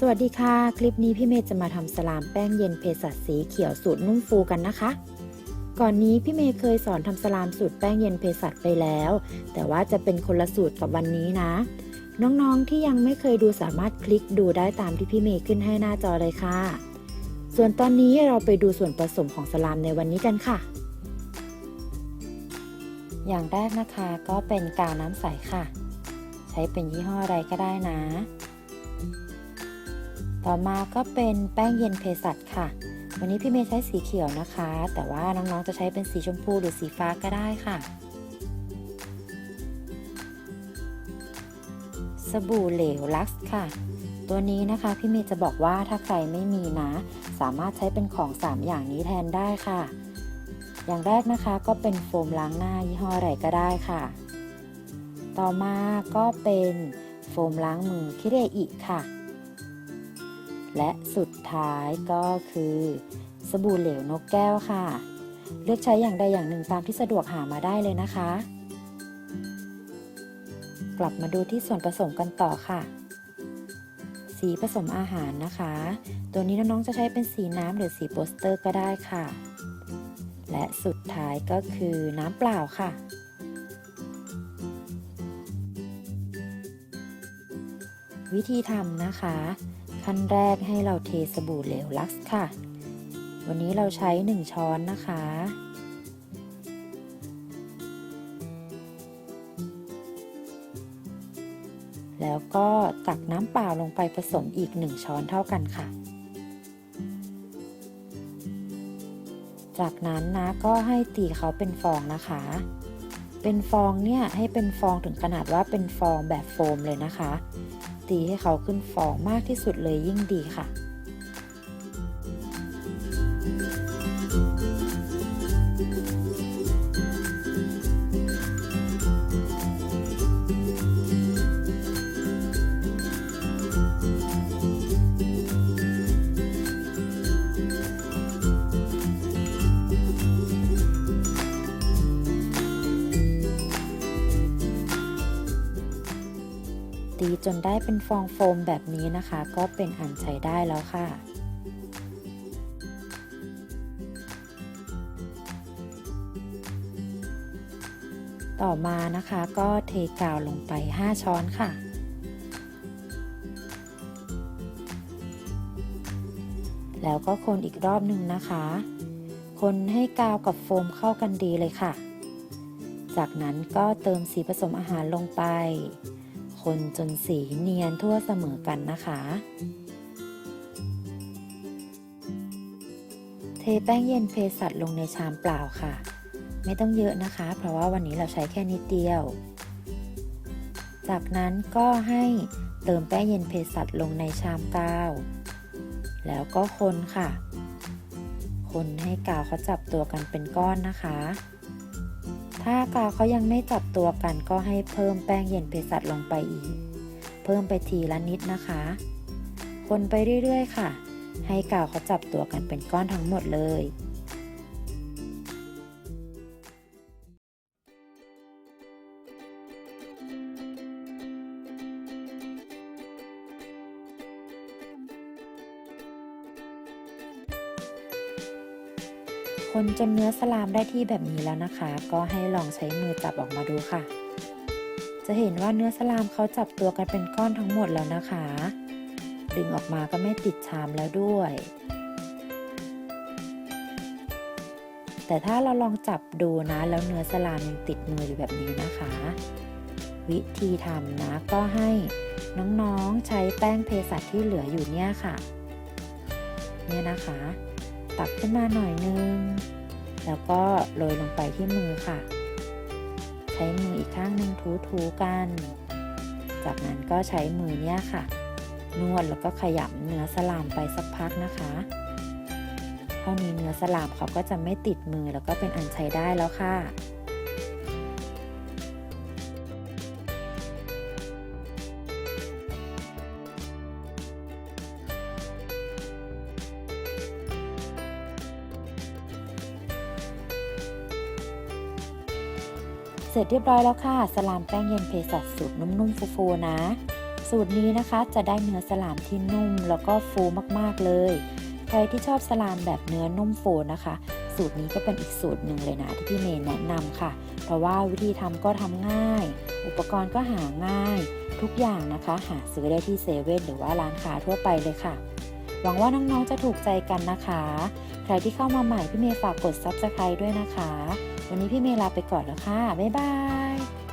สวัสดีค่ะ คลิปนี้พี่เมย์จะมาทำสลามแป้งเย็นเภสัชสีเขียวสูตรนุ่มฟูกันนะคะ ก่อนนี้พี่เมย์เคยสอนทำสลามสูตรแป้งเย็นเภสัชไปแล้ว แต่ว่าจะเป็นคนละสูตรกับวันนี้นะ น้องๆที่ยังไม่เคยดูสามารถคลิกดูได้ตามที่พี่เมย์ขึ้นให้หน้าจอเลยค่ะ ส่วนตอนนี้เราไปดูส่วนผสมของสลามในวันนี้กันค่ะ อย่างแรกนะคะก็เป็นกาวน้ำใสค่ะ ใช้เป็นยี่ห้ออะไรก็ได้นะ ต่อมาก็เป็นแป้งเย็นเภสัชค่ะ วันนี้พี่เมย์ใช้สีเขียวนะคะ แต่ว่าน้องๆจะใช้เป็นสีชมพูหรือสีฟ้าก็ได้ค่ะ สบู่เหลวลักซ์ค่ะ ตัวนี้นะคะพี่เมย์จะบอกว่าถ้าใครไม่มีนะ สามารถใช้เป็นของ 3 อย่างนี้แทนได้ค่ะ อย่างแรกนะคะก็เป็นโฟมล้างหน้ายี่ห้ออะไรก็ได้ค่ะ ต่อมาก็เป็นโฟมล้างมือคิเรอิค่ะ และสุดท้ายก็คือ สบู่เหลวนกแก้วค่ะ เลือกใช้อย่างใดอย่างหนึ่งตามที่สะดวกหามาได้เลยนะคะ กลับมาดูที่ส่วนผสมกันต่อค่ะ สีผสมอาหารนะคะ ตัวนี้น้องๆจะใช้เป็นสีน้ำหรือสีโปสเตอร์ก็ได้ค่ะ และสุดท้ายก็คือน้ำเปล่าค่ะวิธีทำนะคะ ขั้นแรกให้เราเทสบู่เหลวลักซ์ค่ะ วันนี้เราใช้ 1 ช้อนนะคะ แล้วก็ตักน้ำเปล่าลงไปผสมอีก 1 ช้อนเท่ากันค่ะ จากนั้นนะก็ให้ตีเขาเป็นฟองนะคะ เป็นฟองเนี่ยให้เป็นฟองถึงขนาดว่าเป็นฟองแบบโฟมเลยนะคะ ตีให้เขาขึ้นฟองมากที่สุดเลยยิ่งดีค่ะ จนได้เป็นฟองโฟมแบบนี้นะคะ ก็เป็นอันใช้ได้แล้วค่ะต่อมานะคะก็เทกาวลงไป 5 ช้อนค่ะ แล้วก็คนอีกรอบหนึ่งนะคะ คนให้กาวกับโฟมเข้ากันดีเลยค่ะ จากนั้นก็เติมสีผสมอาหารลงไป คนจนสีเนียนทั่วเสมอกันนะคะ เทแป้งเย็นเพสัตลงในชามเปล่าค่ะ ไม่ต้องเยอะนะคะ เพราะว่าวันนี้เราใช้แค่นิดเดียว จากนั้นก็ให้เติมแป้งเย็นเพสัตลงในชามกาวแล้วก็คนค่ะ คนให้กาวเขาจับตัวกันเป็นก้อนนะคะ ถ้ากาเขายังไม่จับตัวกันก็ให้เพิ่มแป้งเย็นเภสัชลงไปอีก เพิ่มไปทีละนิดนะคะ คนไปเรื่อยๆ ค่ะ ให้กาวเขาจับตัวกันเป็นก้อนทั้งหมดเลย คนจนเนื้อสลามได้ที่แบบนี้แล้วนะคะ ก็ให้ลองใช้มือจับออกมาดูค่ะ จะเห็นว่าเนื้อสลามเขาจับตัวกันเป็นก้อนทั้งหมดแล้วนะคะ ดึงออกมาก็ไม่ติดชามแล้วด้วย แต่ถ้าเราลองจับดูนะแล้วเนื้อสลามยังติดมืออยู่แบบนี้นะคะ วิธีทำนะก็ให้น้องๆใช้แป้งเภสัชที่เหลืออยู่เนี่ยค่ะ เนี่ยนะคะ ตักขึ้นมาหน่อยนึง แล้วก็โรยลงไปที่มือค่ะ ใช้มืออีกข้างหนึ่งถูๆกัน จากนั้นก็ใช้มือเนี้ยค่ะ นวดแล้วก็ขยำเนื้อสลามไปสักพักนะคะ เท่านี้เนื้อสลามเขาก็จะไม่ติดมือแล้วก็เป็นอันใช้ได้แล้วค่ะ ร็จเรียบร้อยแล้วค่ะ สลามแป้งเย็นเภสัชสูตรนุ่มๆฟูๆนะ สูตรนี้นะคะจะได้เนื้อสลามที่นุ่มแล้วก็ฟูมากๆเลย ใครที่ชอบสลามแบบเนื้อนุ่มฟูนะคะ สูตรนี้ก็เป็นอีกสูตรหนึ่งเลยนะที่พี่เมย์แนะนำค่ะ เพราะว่าวิธีทำก็ทำง่าย อุปกรณ์ก็หาง่าย ทุกอย่างนะคะ หาซื้อได้ที่เซเว่นหรือว่าร้านค้าทั่วไปเลยค่ะ หวังว่าน้องๆจะถูกใจกันนะคะ ใครที่เข้ามาใหม่พี่เมย์ฝากกด subscribe ด้วยนะคะ วันนี้พี่เมย์ลาไปก่อนแล้วค่ะ บ๊ายบาย